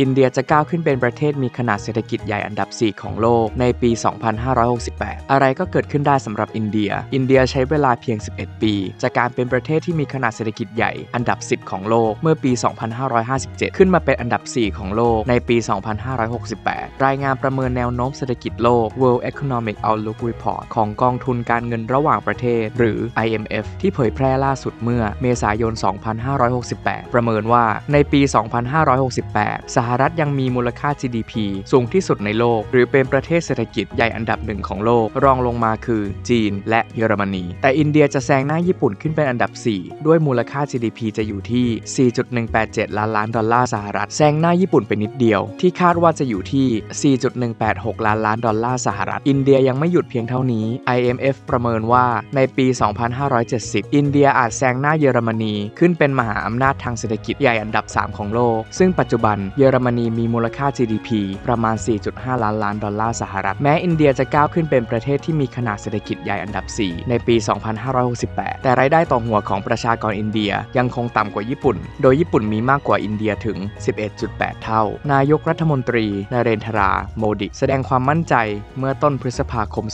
อินเดียจะก้าวขึ้นเป็นประเทศมีขนาดเศรษฐกิจใหญ่อันดับ 4 ของโลกในปี 2568 อะไรก็เกิดขึ้นได้สำหรับอินเดีย อินเดียใช้เวลาเพียง 11 ปี จากการเป็นประเทศที่มีขนาดเศรษฐกิจใหญ่อันดับ 10 ของโลกเมื่อปี 2557 ขึ้นมาเป็นอันดับ 4 ของโลกในปี 2568 รายงานประเมินแนวโน้มเศรษฐกิจโลก World Economic Outlook Report ของกองทุนการเงินระหว่างประเทศ หรือ IMF ที่เผยแพร่ล่าสุดเมื่อเมษายน 2568 ประเมินว่าในปี 2568สหรัฐยังมีมูลค่า GDP สูงที่สุดในโลก หรือเป็นประเทศเศรษฐกิจใหญ่อันดับหนึ่งของโลก รองลงมาคือจีนและเยอรมนี แต่อินเดียจะแซงหน้าญี่ปุ่นขึ้นเป็นอันดับ 4 ด้วยมูลค่า GDP จะอยู่ที่ 4.187 ล้านล้านดอลลาร์สหรัฐแซงหน้าญี่ปุ่นไปนิดเดียว ที่คาดว่าจะอยู่ที่ 4.186 ล้านล้านดอลลาร์สหรัฐ อินเดียยังไม่หยุดเพียงเท่านี้ IMF ประเมินว่าในปี 2570 อินเดียอาจแซงหน้าเยอรมนี ขึ้นเป็นมหาอำนาจทางเศรษฐกิจใหญ่อันดับ 3 ของโลก ซึ่งปัจจุบันเยอรมนีมีมูลค่า GDP ประมาณ 4.5 ล้านล้านดอลลาร์สหรัฐ แม้อินเดียจะก้าวขึ้นเป็นประเทศที่มีขนาดเศรษฐกิจใหญ่อันดับ 4 ในปี 2568 แต่รายได้ต่อหัวของประชากรอินเดียยังคงต่ำกว่าญี่ปุ่น โดยญี่ปุ่นมีมากกว่าอินเดียถึง 11.8 เท่า นายกรัฐมนตรีนเรนทรา โมดิ แสดงความมั่นใจเมื่อต้นพฤษภาคม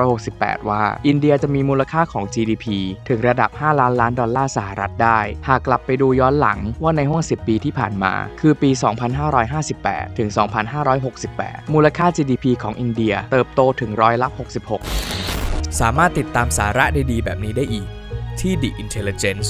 2568 ว่า อินเดียจะมีมูลค่าของ GDP ถึงระดับ 5 ล้านล้านดอลลาร์สหรัฐได้ หากกลับไปดูย้อนหลังว่าในห้วง10 ปีที่ผ่านมา คือปี 2 2558 ถึง 2568 มูลค่า GDP ของอินเดียเติบโตถึงร้อยละ 66 สามารถติดตามสาระดีๆ แบบนี้ได้อีกที่ The Intelligence